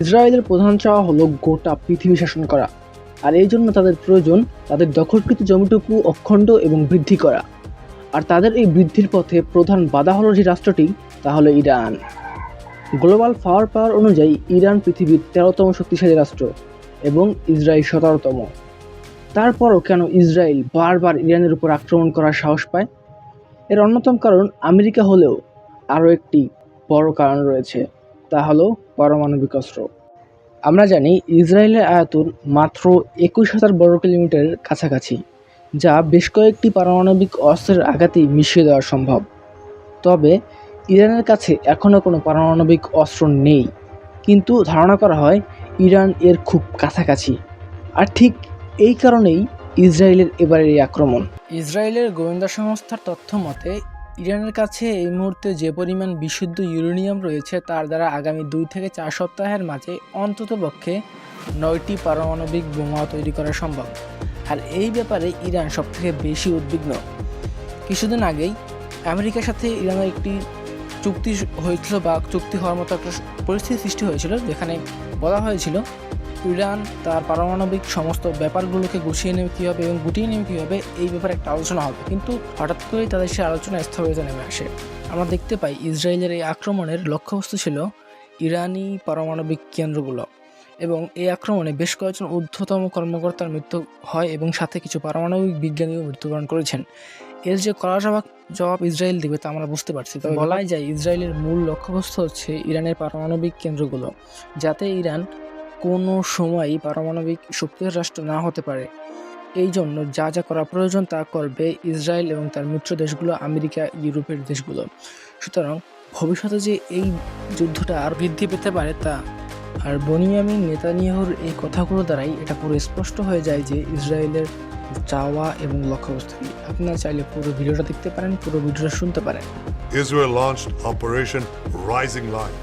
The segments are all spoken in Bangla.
ইসরায়েলের প্রধান চাওয়া হলো গোটা পৃথিবী শাসন করা। আর এই জন্য তাদের প্রয়োজন তাদের দখলকৃত জমিটুকু অখণ্ড এবং বৃদ্ধি করা। আর তাদের এই বৃদ্ধির পথে প্রধান বাধা হলো যে রাষ্ট্রটি তা হলো ইরান। গ্লোবাল পাওয়ার পাওয়ার অনুযায়ী ইরান পৃথিবীর তেরোতম শক্তিশালী রাষ্ট্র এবং ইসরায়েল সতেরোতম। তারপরও কেন ইসরায়েল বারবার ইরানের উপর আক্রমণ করার সাহস পায়? এর অন্যতম কারণ আমেরিকা হলেও আরও একটি বড় কারণ রয়েছে, তা হলো পারমাণবিক অস্ত্র। আমরা জানি ইসরায়েলের আয়তন মাত্র একুশ হাজার বর্গ কিলোমিটারের কাছাকাছি, যা বেশ কয়েকটি পারমাণবিক অস্ত্রের আঘাতেই মিশিয়ে দেওয়া সম্ভব। তবে ইরানের কাছে এখনও কোনো পারমাণবিক অস্ত্র নেই, কিন্তু ধারণা করা হয় ইরান এর খুব কাছাকাছি। আর ঠিক এই কারণেই ইসরায়েলের এবারের এই আক্রমণ। ইসরায়েলের গোয়েন্দা সংস্থার তথ্য মতে ইরানের কাছে এই মুহূর্তে যে পরিমাণ বিশুদ্ধ ইউরেনিয়াম রয়েছে, তার দ্বারা আগামী দুই থেকে চার সপ্তাহের মাঝে অন্ততপক্ষে নয়টি পারমাণবিক বোমা তৈরি করা সম্ভব। আর এই ব্যাপারে ইরান সবথেকে বেশি উদ্বিগ্ন। কিছুদিন আগেই আমেরিকার সাথে ইরানের একটি চুক্তি হয়েছিল বা চুক্তি হওয়ার মতো একটা পরিস্থিতি সৃষ্টি হয়েছিল, যেখানে বলা হয়েছিল ইরান তার পারমাণবিক সমস্ত ব্যাপারগুলোকে গুছিয়ে নেবে কীভাবে এবং গুটিয়ে নেবে কীভাবে, এই ব্যাপারে একটা আলোচনা হবে। কিন্তু হঠাৎ করেই তাদের সেই আলোচনা স্থগিত নেমে আসে। আমরা দেখতে পাই ইসরায়েলের এই আক্রমণের লক্ষ্যবস্তু ছিল ইরানি পারমাণবিক কেন্দ্রগুলো। এবং এই আক্রমণে বেশ কয়েকজন ঊর্ধ্বতম কর্মকর্তার মৃত্যু হয় এবং সাথে কিছু পারমাণবিক বিজ্ঞানীও মৃত্যুবরণ করেছেন। এর যে কড়া জবাব জবাব ইসরায়েল দেবে তা আমরা বুঝতে পারছি। তবে বলাই যায় ইসরায়েলের মূল লক্ষ্যবস্তু হচ্ছে ইরানের পারমাণবিক কেন্দ্রগুলো যাতে ইরান কোনো সময়ই পারমাণবিক শক্তির রাষ্ট্র না হতে পারে। এই জন্য যা যা করা প্রয়োজন তা করবে ইসরায়েল এবং তার মিত্র দেশগুলো আমেরিকা ইউরোপের দেশগুলো। সুতরাং ভবিষ্যতে যে এই যুদ্ধটা আর বৃদ্ধি পেতে পারে তা আর বনিয়ামিন নেতানিয়াহুর এই কথাগুলো দ্বারাই এটা পুরো স্পষ্ট হয়ে যায় যে ইসরায়েলের চাওয়া এবং লক্ষ্যবস্তু কি আপনারা চাইলে পুরো ভিডিওটা দেখতে পারেন পুরো ভিডিওটা শুনতে পারেন Israel launched Operation Rising Lion,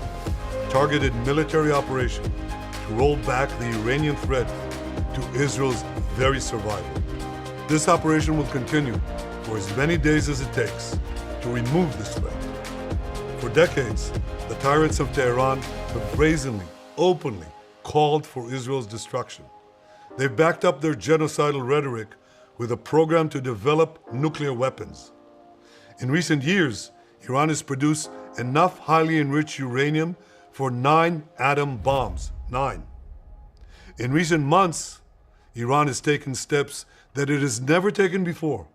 targeted military operation to roll back the Iranian threat to Israel's very survival. This operation will continue for as many days as it takes to remove this threat. For decades, the tyrants of Tehran have brazenly, openly called for Israel's destruction. They've backed up their genocidal rhetoric with a program to develop nuclear weapons. In recent years, Iran has produced enough highly enriched uranium for nine atom bombs. Nine. In recent months, Iran has taken steps that it has never taken before